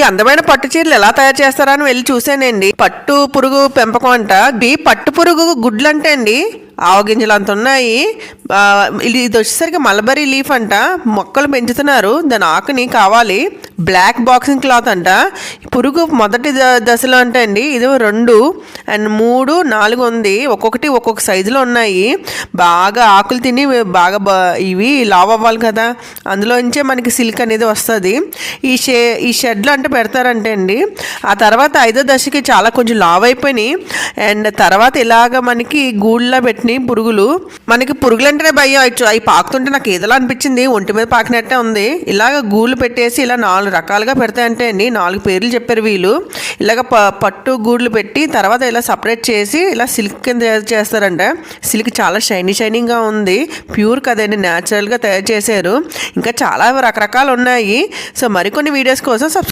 ఈ అందమైన పట్టు చీరలు ఎలా తయారు చేస్తారా అని వెళ్ళి చూసానండి పట్టు పురుగు పెంపకం అంట. బి పట్టు పురుగు గుడ్లు అంటే అండి. ఆవగింజలు అంత ఉన్నాయి. ఇది ఇది వచ్చేసరికి మలబరీ లీఫ్ అంట. మొక్కలు పెంచుతున్నారు. దాని ఆకుని కావాలి. బ్లాక్ బాక్సింగ్ క్లాత్ అంట. ఈ పురుగు మొదటి దశలో అంటే అండి ఇది రెండు అండ్ మూడు నాలుగు ఉంది. ఒక్కొక్కటి ఒక్కొక్క సైజులో ఉన్నాయి. బాగా ఆకులు తిని బాగా బా ఇవి లావ్ అవ్వాలి కదా. అందులో నుంచే మనకి సిల్క్ అనేది వస్తుంది. ఈ షే ఈ షెడ్లో అంటే పెడతారంటే అండి ఆ తర్వాత ఐదో దశకి చాలా కొంచెం లావ్ అయిపోయినాయి. అండ్ తర్వాత ఇలాగ మనకి గూళ్ళ పెట్టినాయి పురుగులు. మనకి పురుగులు అంటేనే భయం అవి అవి పాకుతుంటే నాకు ఏదోలా అనిపించింది. ఒంటి మీద పాకినట్టే ఉంది. ఇలాగ గూళ్ళు పెట్టేసి ఇలా నాలుగు రకాలుగా పెడతాయంటే అండి. నాలుగు పేర్లు చెప్పారు వీళ్ళు. ఇలాగ ప పట్టు గూడ్లు పెట్టి తర్వాత ఇలా సపరేట్ చేసి ఇలా సిల్క్ కింద తయారు చేస్తారంట. సిల్క్ చాలా షైనీ షైనింగ్గా ఉంది. ప్యూర్ కదండి. న్యాచురల్గా తయారు చేశారు. ఇంకా చాలా రకరకాలు ఉన్నాయి. సో మరికొన్ని వీడియోస్ కోసం సబ్స్క్రైబ్